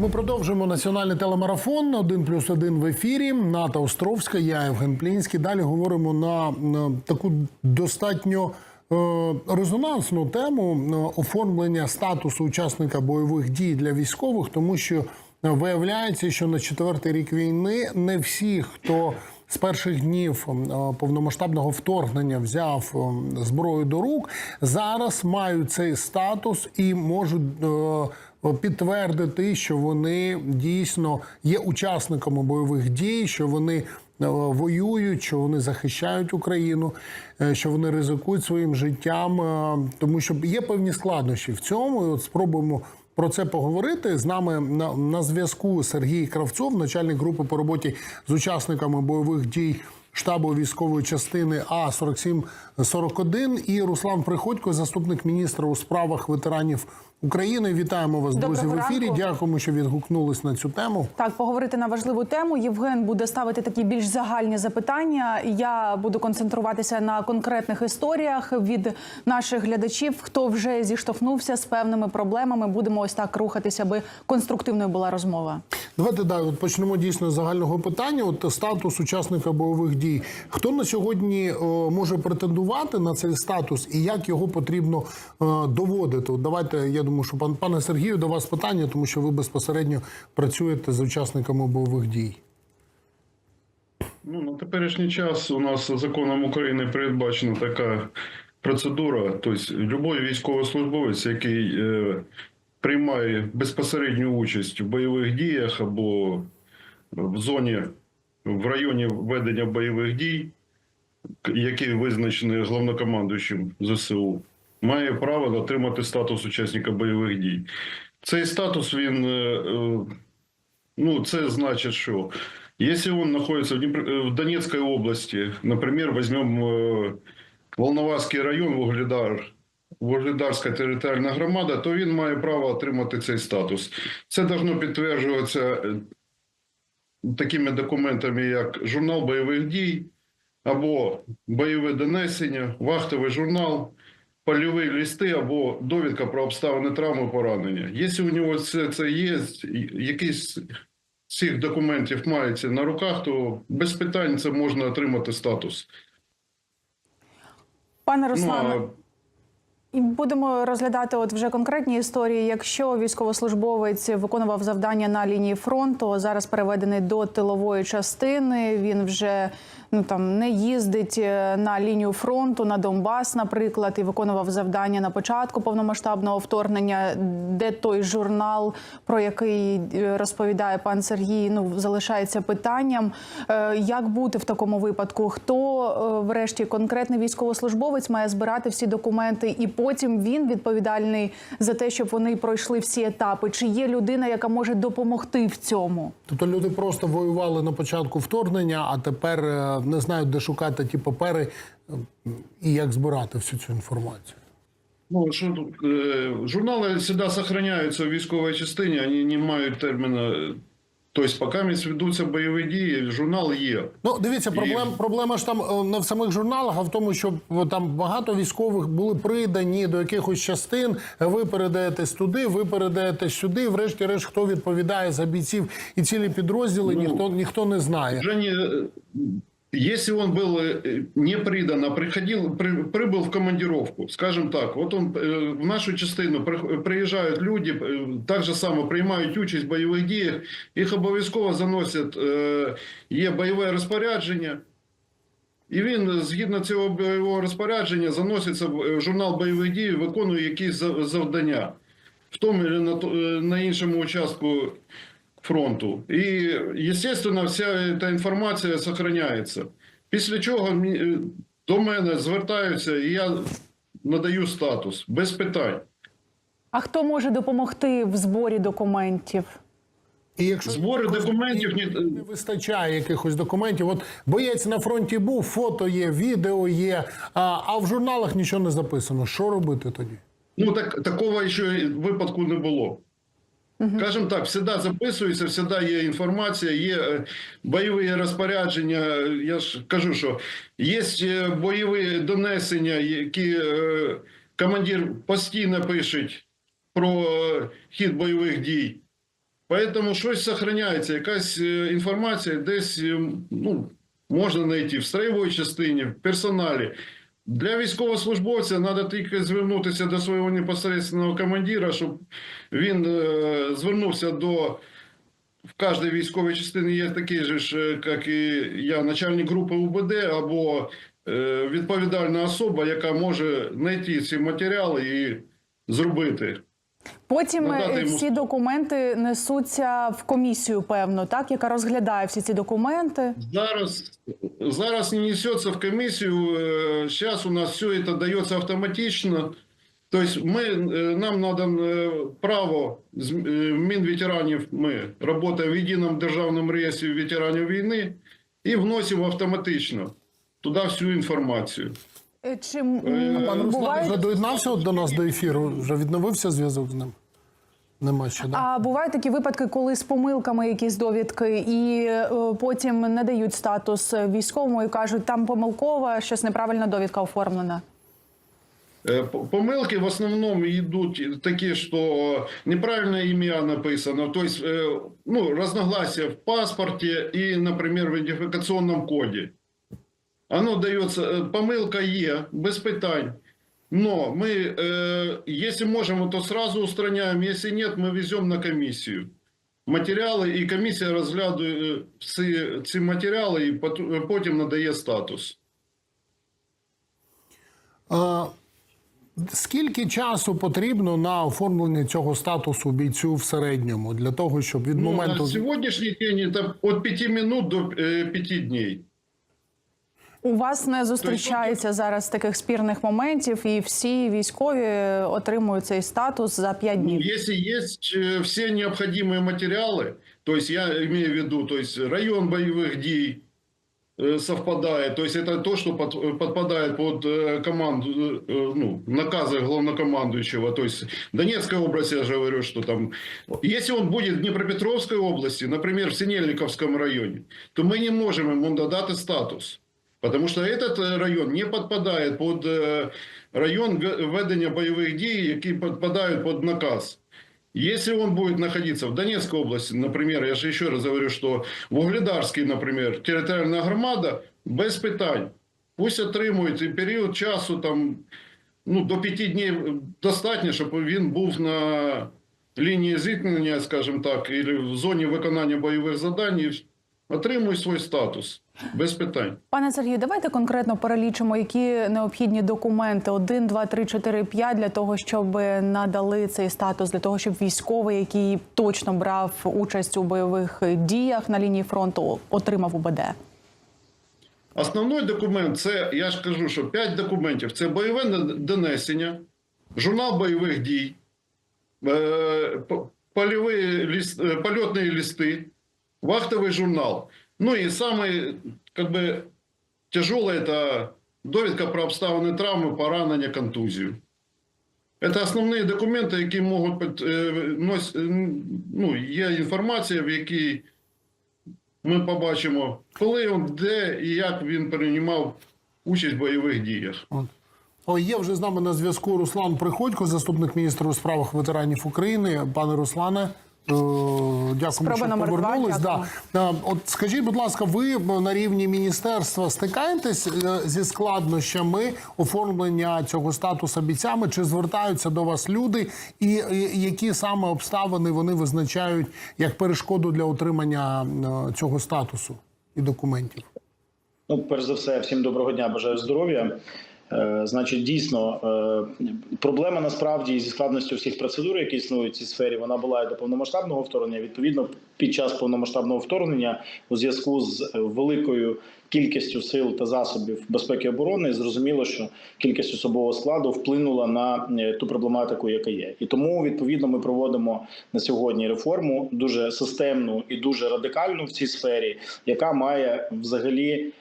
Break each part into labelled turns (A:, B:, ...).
A: Ми продовжуємо національний телемарафон «1 плюс 1» в ефірі. Ната Островська, я Євген Плінський. Далі говоримо на, на таку достатньо е, резонансну тему е, оформлення статусу учасника бойових дій для військових, тому що е, виявляється, що на четвертий рік війни не всі, хто з перших днів е, повномасштабного вторгнення взяв зброю до рук, зараз мають цей статус і можуть. Підтвердити, що вони дійсно є учасниками бойових дій, що вони е, воюють, що вони захищають Україну, е, що вони ризикують своїм життям, е, тому що є певні складнощі в цьому. І от спробуємо. Про це поговорити з нами на, на зв'язку Сергій Кравцов, начальник групи по роботі з учасниками бойових дій штабу військової частини А 4741 і Руслан Приходько, заступник міністра у справах ветеранів України. Вітаємо вас, друзі,
B: Доброго
A: в ефірі.
B: ранку.
A: Дякуємо, що відгукнулись на цю тему.
B: Так, поговорити на важливу тему. Євген буде ставити такі більш загальні запитання. Я буду концентруватися на конкретних історіях від наших глядачів. Хто вже зіштовхнувся з певними проблемами, будемо ось так рухатися, аби конструктивною була розмова.
A: Давайте да, от почнемо дійсно з загального питання. От статус учасника бойових дій. Хто на сьогодні е, може претендувати на цей статус і як його потрібно е, доводити? Давайте я думаю, що пан пане Сергію, до вас питання, тому що ви безпосередньо працюєте з учасниками бойових дій.
C: Ну, на теперішній час у нас законом України передбачена така процедура. Тобто, будь-який військовослужбовець, який е, приймає безпосередню участь в бойових діях або в зоні, в районі ведення бойових дій, який визначений головнокомандуючим ЗСУ, має право отримати статус учасника бойових дій. Цей статус він. е, е, Ну, це значит, что если он находится в, Днепр- в Донецкой области, например, возьмем э, Волноваський район, Вугледар, Вугледарська територіальна громада, то він має право отримати цей статус. Це должно підтверджуватися е, такими документами, як журнал бойових дій, або бойове донесення, вахтовий журнал, польові листи або довідка про обставини травми поранення. Якщо у нього це, це є, якийсь з цих документів мається на руках, то без питань це можна отримати статус.
B: Пане
C: Ну,
B: Руслане,
C: а
B: І будемо розглядати от вже конкретні історії. Якщо військовослужбовець виконував завдання на лінії фронту, зараз переведений до тилової частини. Він вже ну там не їздить е, на лінію фронту на Донбас, наприклад, і виконував завдання на початку повномасштабного вторгнення, де той журнал, про який е, розповідає пан Сергій, ну залишається питанням. Е, Як бути в такому випадку? Хто врешті конкретний військовослужбовець має збирати всі документи, і потім він відповідальний за те, щоб вони пройшли всі етапи? Чи є людина, яка може допомогти в цьому?
A: Тобто люди просто воювали на початку вторгнення, а тепер не знають, де шукати ті папери і як збирати всю цю інформацію.
C: ну, що, тут, е, журнали завжди зберігаються в військовій частині, вони не мають терміну. Тобто, поки ведуться бойові дії, журнал є.
A: Ну, дивіться, проблем,
C: І-
A: проблема ж там е, не в самих журналах, а в тому, що е, там багато військових були придані до якихось частин. Ви передаєтесь туди, ви передаєтесь сюди. Врешті-решт, хто відповідає за бійців і цілі підрозділи,
C: Ну,
A: ніхто ніхто не знає.
C: Уже не, если он был э, не придан, а приходил, при- прибыл в командировку, скажем так, вот он э, в нашу частину при- приїжджають люди, э, так же само приймають участь в бойових діях, їх обов'язково заносять, е, є бойове розпорядження, і він, згідно цього бойового розпорядження, заноситься в е, журнал бойових дій, виконує якісь за- завдання в тому чи на, то- е, на іншому участку фронту. І, естественно, вся ця інформація зберігається. Після чого е, до мене звертаються, і я надаю статус без питань.
B: А хто може допомогти в зборі документів?
A: І якщо
C: Збори документів ні-
A: не вистачає якихось документів, от боєць на фронті був, фото є, відео є, а, а в журналах нічого не записано. Що робити тоді?
C: Ну так такого ще випадку не було. Скажем так, всегда записується, всегда є інформація, є е, бойові розпорядження. Я ж кажу, що є е, бойові донесення, які е, командир постійно пише про хід бойових дій. Поэтому щось сохраняється, якась інформація десь е, ну, можна знайти в строєвій частині, в персоналі. Для військовослужбовця треба тільки звернутися до свого непосереднього командира, щоб він е, звернувся до в кожній військовій частині є такий же е, як і я, начальник групи УБД або е, відповідальна особа, яка може знайти ці матеріали і зробити.
B: Потім
C: Надати
B: е,
C: йому
B: ці документи несуться в комісію, певно, так яка розглядає всі ці документи.
C: Зараз, зараз не несется в комиссию, сейчас у нас все это дается автоматично. То есть мы, э, нам надо э, право, з- э, Мінветеранів, ми работаем в єдиному державному реєстрі ветеранів війни і вносимо автоматично туди всю інформацію.
B: Е, Чи м,
C: Е,
A: Пан Руслан вже доєднався до нас до ефіру. Вже відновився зв'язок з ним? Нема ще, да?
B: а бувають такі випадки, коли з помилками якісь довідки, і е, потім не дають статус військовому і кажуть, там помилкова, щось неправильна довідка оформлена.
C: Помилки в основному йдуть такі, що неправильне ім'я написано, то есть, ну, разногласия в паспорті і, наприклад, в ідентифікаційному коді. Оно дається, е, помилка є, без питань. Но мы, э, если можем, то сразу устраняем. Если нет, мы везем на комиссию матеріали, і комісія розглядає е, ці, ці матеріали і пот- потім надає статус.
A: Е, Скільки часу потрібно на оформлення цього статусу бійцю в середньому для того, щоб від
C: Ну,
A: моменту
C: на сегодняшний день это от 5 минут до 5 дней.
B: У вас не зустрічається зараз таких спірних моментів, і всі військові отримують цей статус за 5 днів.
C: Если есть э, все необходимые материалы, то есть я имею в виду, то есть район боевых дій э, совпадает, то есть это то, что под- подпадает под э, команду, э, ну, наказы главнокомандующего, то есть Донецкая область, я же говорю, что там, если он будет в Днепропетровской области, например, в Синельниковском районе, то мы не можем ему дать статус. Потому что этот э, район не подпадает под э, район ве- ведення бойових дій, які подпадают под наказ. Если он будет находиться в Донецкой области, например, я же еще раз говорю, что в Угледарській, например, територіальна громада, без питань. Пусть отримують і період часу там, ну, до п'яти днів достатньо, щоб він був на лінії зіткнення, скажімо так, і в зоні виконання бойових завдань, і отримує свій статус. Без питань.
B: Пане Сергію, давайте конкретно перелічимо, які необхідні документи 1, 2, 3, 4, 5 для того, щоб надали цей статус, для того, щоб військовий, який точно брав участь у бойових діях на лінії фронту, отримав УБД.
C: Основний документ це, я ж кажу, що 5 документів: це бойове донесення, журнал бойових дій, е, е, польотні листи, вахтовий журнал. Ну і саме как бы, тяжелое это довідка про обставини травми, поранення, контузію. Це основні документи, які можуть е, е, ну, є інформація, в якій ми побачимо, коли він, де і як він приймав участь в бойових діях.
A: Є вже з нами на зв'язку Руслан Приходько, заступник міністра у справах ветеранів України. Пане Руслане, е, дякуємо,
B: Спроба
A: що
B: номер два,
A: повернулись. Да. Е, От скажіть, будь ласка, ви на рівні міністерства стикаєтесь е, зі складнощами оформлення цього статусу бійцями? Чи звертаються до вас люди, і, які саме обставини вони визначають як перешкоду для отримання е, цього статусу і документів?
D: Ну, перш за все, всім доброго дня, бажаю здоров'я. Е, Значить, дійсно, е, проблема насправді зі складністю всіх процедур, які існують в цій сфері, вона була і до повномасштабного вторгнення. Відповідно, під час повномасштабного вторгнення, у зв'язку з е, великою кількістю сил та засобів безпеки і оборони, зрозуміло, що кількість особового складу вплинула на ту проблематику, яка є. І тому відповідно ми проводимо на сьогодні реформу дуже системну і дуже радикальну в цій сфері, яка має взагалі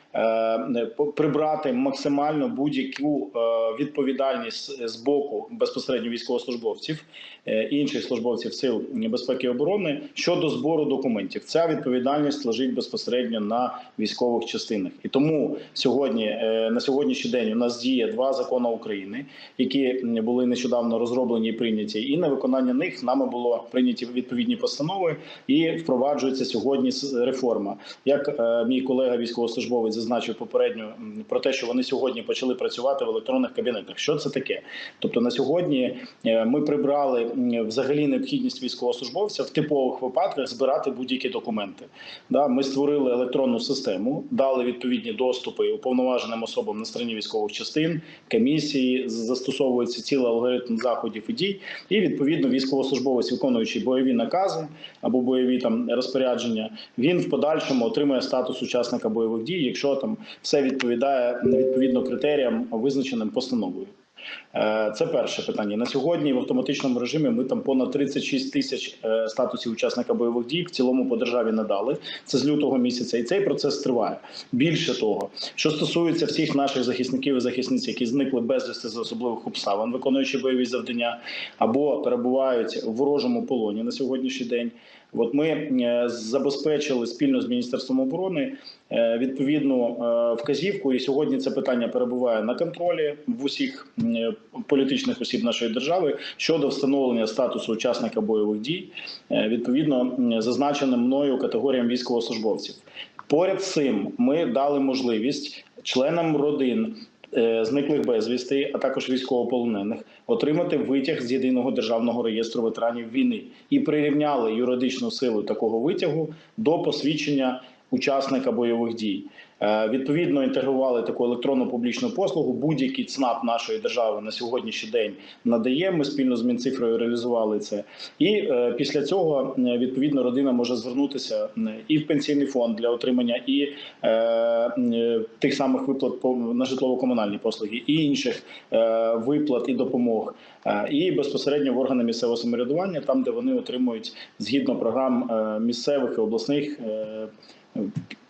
D: прибрати максимально будь-яку е, відповідальність з боку безпосередньо військовослужбовців. е, інших службовців сил безпеки і оборони щодо збору документів. Ця відповідальність лежить безпосередньо на військових частинах, і тому сьогодні е, на сьогоднішній день у нас діє два закони України, які були нещодавно розроблені і прийняті, і на виконання них нами було прийняті відповідні постанови і впроваджується сьогодні реформа. Як е, мій колега військовослужбовець зазначив попередньо про те, що вони сьогодні почали працювати в електронних кабінетах. Що це таке? Тобто на сьогодні е, ми прибрали взагалі необхідність військовослужбовця в типових випадках збирати будь-які документи. Да, ми створили електронну систему, дали відповідні доступи уповноваженим особам на стороні військових частин, комісії, застосовується цілий алгоритм заходів і дій, і відповідно військовослужбовець, виконуючий бойові накази або бойові там розпорядження, він в подальшому отримує статус учасника бойових дій, якщо там все відповідає відповідно критеріям, визначеним постановою. Е, Це перше питання. На сьогодні в автоматичному режимі ми там понад 36 тисяч е, статусів учасника бойових дій в цілому по державі надали. Це з лютого місяця, і цей процес триває. Більше того, що стосується всіх наших захисників і захисниць, які зникли безвісти з особливих обставин, виконуючи бойові завдання, або перебувають в ворожому полоні на сьогоднішній день. От ми е, забезпечили спільно з міністерством оборони е, відповідну е, вказівку, і сьогодні це питання перебуває на контролі в усіх політичних осіб нашої держави щодо встановлення статусу учасника бойових дій, відповідно зазначеним мною категоріям військовослужбовців. Поряд з цим ми дали можливість членам родин. Е, Зниклих безвісти, а також військовополонених, отримати витяг з єдиного державного реєстру ветеранів війни і прирівняли юридичну силу такого витягу до посвідчення учасника бойових дій. Е, Відповідно, інтегрували таку електронну публічну послугу. Будь-який ЦНАП нашої держави на сьогоднішній день надає. Ми спільно з Мінцифрою реалізували це. І е, після цього е, відповідно родина може звернутися і в пенсійний фонд для отримання і е, тих самих виплат на житлово-комунальні послуги, і інших е, виплат і допомог, і безпосередньо в органи місцевого самоврядування, там де вони отримують згідно програм місцевих і обласних.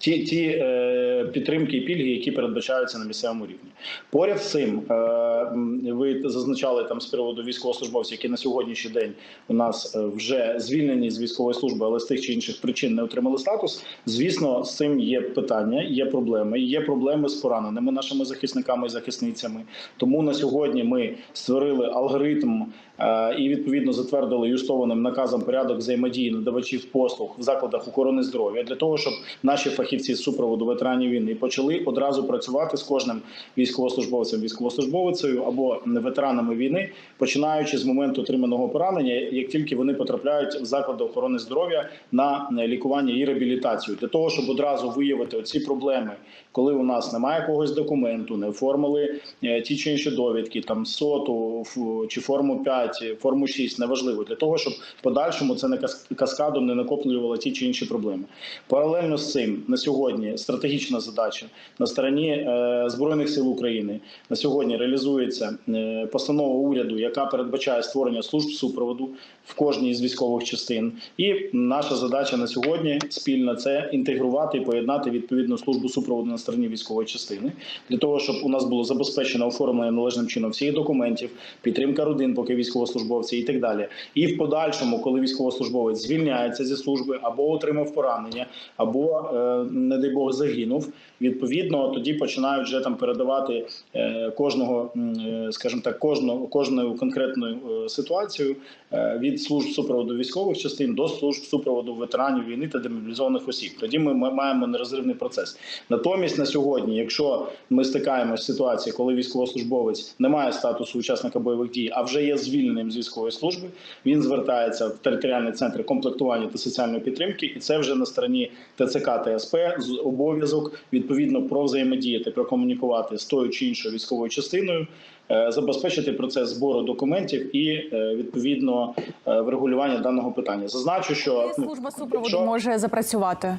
D: Ті, ті е, підтримки і пільги, які передбачаються на місцевому рівні, поряд з цим е, ви зазначали там з приводу військовослужбовців, які на сьогоднішній день у нас е, вже звільнені з військової служби, але з тих чи інших причин не отримали статус. Звісно, з цим є питання, є проблеми. Є проблеми з пораненими нашими захисниками і захисницями. Тому на сьогодні ми створили алгоритм е, і відповідно затвердили юстованим наказом порядок взаємодії надавачів послуг в закладах охорони здоров'я для того, щоб наші фахівці з супроводу ветеранів війни почали одразу працювати з кожним військовослужбовцем, військовослужбовицею або ветеранами війни, починаючи з моменту отриманого поранення, як тільки вони потрапляють в заклади охорони здоров'я на лікування і реабілітацію, для того, щоб одразу виявити оці проблеми, коли у нас немає якогось документу, не оформили е, ті чи інші довідки, там соту чи форму 5, форму 6, неважливо, для того, щоб в подальшому це не кас- каскадом не накоплювало ті чи інші проблеми. Паралельно з цим на сьогодні стратегічна задача на стороні е, збройних сил України. На сьогодні реалізується е, постанова уряду, яка передбачає створення служб супроводу в кожній з військових частин. І наша задача на сьогодні спільна це інтегрувати і поєднати відповідну службу супроводу на стороні військової частини для того, щоб у нас було забезпечено оформлення належним чином всіх документів, підтримка родин, поки військовослужбовці і так далі. І в подальшому, коли військовослужбовець звільняється зі служби або отримав поранення, або е, не дай Бог загинув. Відповідно, тоді починають вже там передавати е, кожного, е, скажімо так, кожного кожною конкретною ситуацією е, від служб супроводу військових частин до служб супроводу ветеранів війни та демобілізованих осіб. Тоді ми маємо нерозривний процес. Натомість на сьогодні, якщо ми стикаємося з ситуацією, коли військовослужбовець не має статусу учасника бойових дій, а вже є звільненим з військової служби, він звертається в територіальний центр комплектування та соціальної підтримки, і це вже на стороні ТЦК та СП з обов'язок відповідно про взаємодіяти, прокомунікувати з тою чи іншою військовою частиною. Е, Забезпечити процес збору документів і е, відповідно е, врегулювання даного питання. Зазначу, що
B: служба супроводу
D: що...
B: може запрацювати.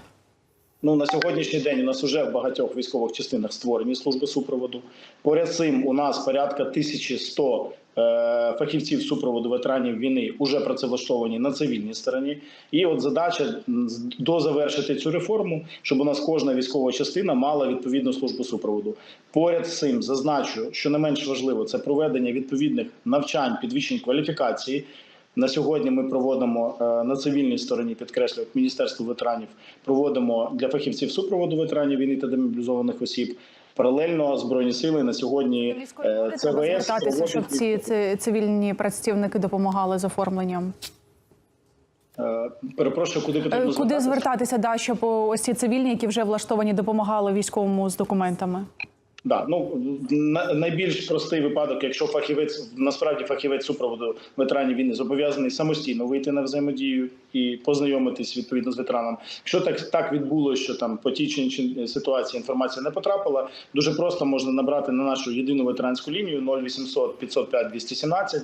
D: Ну на сьогоднішній день у нас вже в багатьох військових частинах створені служби супроводу. Поряд цим у нас порядка 1100 е, фахівців супроводу ветеранів війни вже працевлаштовані на цивільній стороні. І от задача дозавершити цю реформу, щоб у нас кожна військова частина мала відповідну службу супроводу. Поряд з цим зазначу, що не менш важливо, це проведення відповідних навчань, підвищень кваліфікації. На сьогодні ми проводимо е, на цивільній стороні, підкреслюю, Міністерство ветеранів, проводимо для фахівців супроводу ветеранів війни та демобілізованих осіб. Паралельно збройні сили на сьогодні е,
B: куди
D: ЦВС
B: звертатися, щоб ці, цивільні працівники допомагали з оформленням?
D: Е, перепрошую, куди потрібно
B: Куди
D: звертатися?
B: звертатися, да, щоб ось ці цивільні, які вже влаштовані, допомагали військовому з документами?
D: Да, ну на- найбільш простий випадок, якщо фахівець насправді фахівець супроводу ветеранів війни зобов'язаний самостійно вийти на взаємодію і познайомитись відповідно з ветераном. Якщо так так відбулося, що там по тій чи іншій ситуації інформація не потрапила, дуже просто можна набрати на нашу єдину ветеранську лінію 0800 505 217,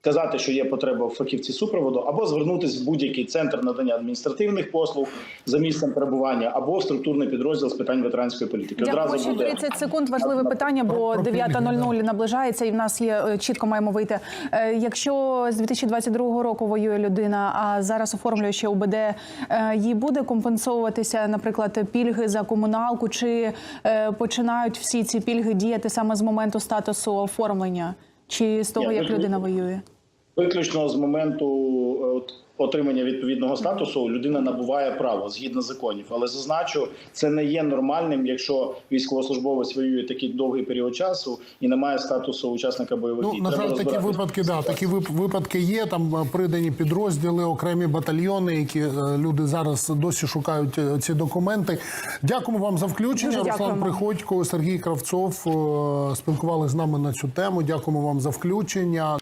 D: сказати, що є потреба в фахівці супроводу, або звернутися в будь-який центр надання адміністративних послуг за місцем перебування, або в структурний підрозділ з питань ветеранської політики.
B: Дякую. Ще 30 секунд. Важливе питання, бо 9.00 наближається, і в нас є е, чітко маємо вийти. Е, Якщо з 2022 року воює людина, а зараз оформлює ще УБД, е, їй буде компенсовуватися, наприклад, пільги за комуналку, чи починають всі ці пільги діяти саме з моменту статусу оформлення, чи з того,
D: Ні,
B: як людина воює?
D: Виключно з моменту е, от, отримання відповідного статусу людина набуває право згідно законів. Але зазначу, це не є нормальним, якщо військовослужбовець воює такий довгий період часу і не має статусу учасника бойових
A: Ну
D: дій.
A: на жаль, такі випадки, да, такі вип- випадки є. Там е, придані підрозділи, окремі батальйони, які е, люди зараз досі шукають е, ці документи. Дякуємо вам за включення.
B: Дуже
A: Руслан
B: дякуємо.
A: Приходько, Сергій Кравцов спілкувалися з нами на цю тему. Дякуємо вам за включення.